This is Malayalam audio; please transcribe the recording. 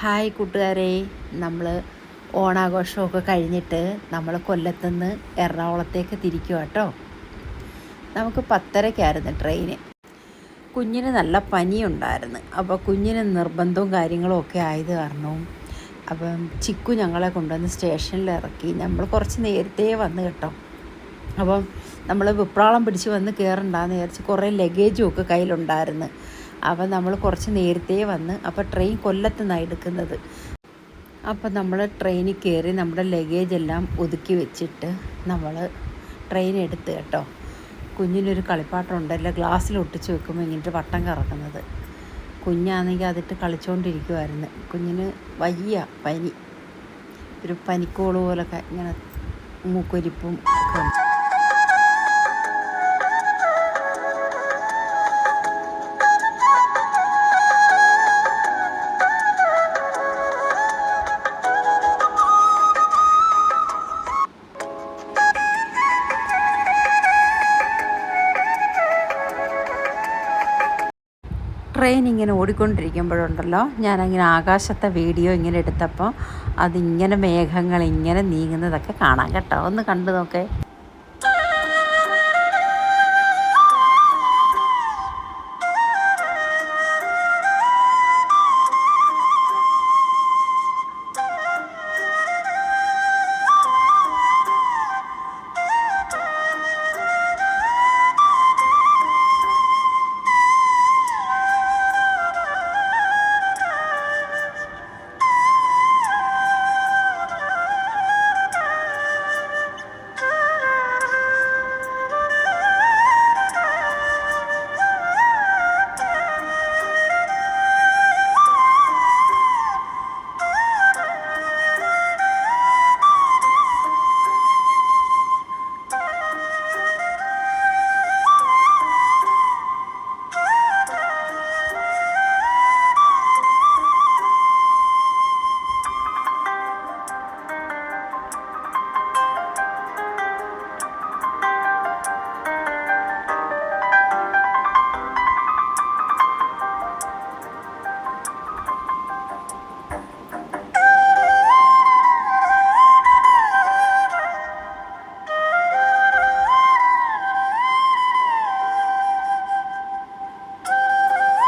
ഹായ് കൂട്ടുകാരെ. നമ്മൾ ഓണാഘോഷമൊക്കെ കഴിഞ്ഞിട്ട് നമ്മൾ കൊല്ലത്തുനിന്ന് എറണാകുളത്തേക്ക് തിരിക്കുക കേട്ടോ നമുക്ക് പത്തരയ്ക്കായിരുന്നു ട്രെയിന്. കുഞ്ഞിന് നല്ല പനിയുണ്ടായിരുന്നു. അപ്പോൾ കുഞ്ഞിന് നിർബന്ധവും കാര്യങ്ങളും ഒക്കെ ആയത് കാരണവും അപ്പം ചിക്കു ഞങ്ങളെ കൊണ്ടുവന്ന് സ്റ്റേഷനിൽ ഇറക്കി. നമ്മൾ കുറച്ച് നേരത്തെ വന്ന് കേട്ടോ. അപ്പം നമ്മൾ വിപ്രാളം പിടിച്ച് വന്ന് കയറണ്ടെന്ന് വിചാരിച്ച് കുറേ ലഗേജും ഒക്കെ കയ്യിലുണ്ടായിരുന്നു. അപ്പം നമ്മൾ കുറച്ച് നേരത്തെ വന്ന് അപ്പോൾ ട്രെയിൻ കൊല്ലത്തുനിന്നാണ് എടുക്കുന്നത്. അപ്പം നമ്മൾ ട്രെയിനിൽ കയറി നമ്മുടെ ലഗേജ് എല്ലാം ഒതുക്കി വെച്ചിട്ട് നമ്മൾ ട്രെയിൻ എടുത്ത് കേട്ടോ. കുഞ്ഞിനൊരു കളിപ്പാട്ടമുണ്ടല്ലോ ഗ്ലാസ്സിൽ ഒട്ടിച്ച് വെക്കുമ്പോൾ ഇങ്ങനത്തെ വട്ടം കറക്കുന്നത്. കുഞ്ഞാണെങ്കിൽ അതിട്ട് കളിച്ചുകൊണ്ടിരിക്കുമായിരുന്നു കുഞ്ഞിന് വയ്യ പനി. ഒരു പനിക്കോൾ പോലൊക്കെ ഇങ്ങനെ മൂക്കൊരിപ്പും ഒക്കെ ട്രെയിൻ ഇങ്ങനെ ഓടിക്കൊണ്ടിരിക്കുമ്പോഴുണ്ടല്ലോ ഞാനങ്ങനെ ആകാശത്തെ വീഡിയോ ഇങ്ങനെ എടുത്തപ്പോൾ അതിങ്ങനെ മേഘങ്ങൾ ഇങ്ങനെ നീങ്ങുന്നതൊക്കെ കാണാം കേട്ടോ. ഒന്ന് കണ്ടു നോക്കേ.